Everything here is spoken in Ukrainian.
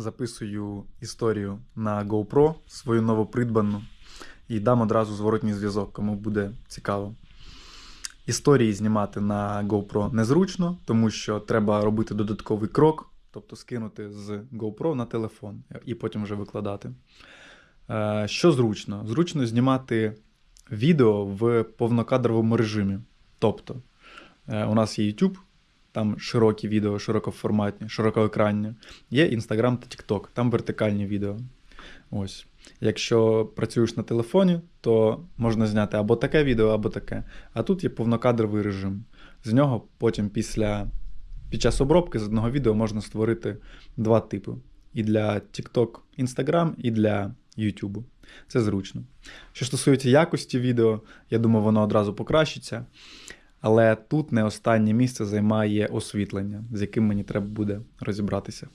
записую історію на GoPro, свою новопридбану, і дам одразу зворотній зв'язок, кому буде цікаво. Історії знімати на GoPro незручно, тому що треба робити додатковий крок, тобто скинути з GoPro на телефон і потім вже викладати. Е, Що зручно? Зручно знімати відео в повнокадровому режимі. Тобто, е, у нас є YouTube, там широкі відео, широкоформатні, широкоекранні. Є Instagram та TikTok, там вертикальні відео. Ось. Якщо працюєш на телефоні, то можна зняти або таке відео, або таке. А тут є повнокадровий режим. З нього потім після, під час обробки з одного відео можна створити два типи: і для TikTok, Instagram, і для YouTube. Це зручно. Що стосується якості відео, я думаю, воно одразу покращиться. Але тут не останнє місце займає освітлення, з яким мені треба буде розібратися.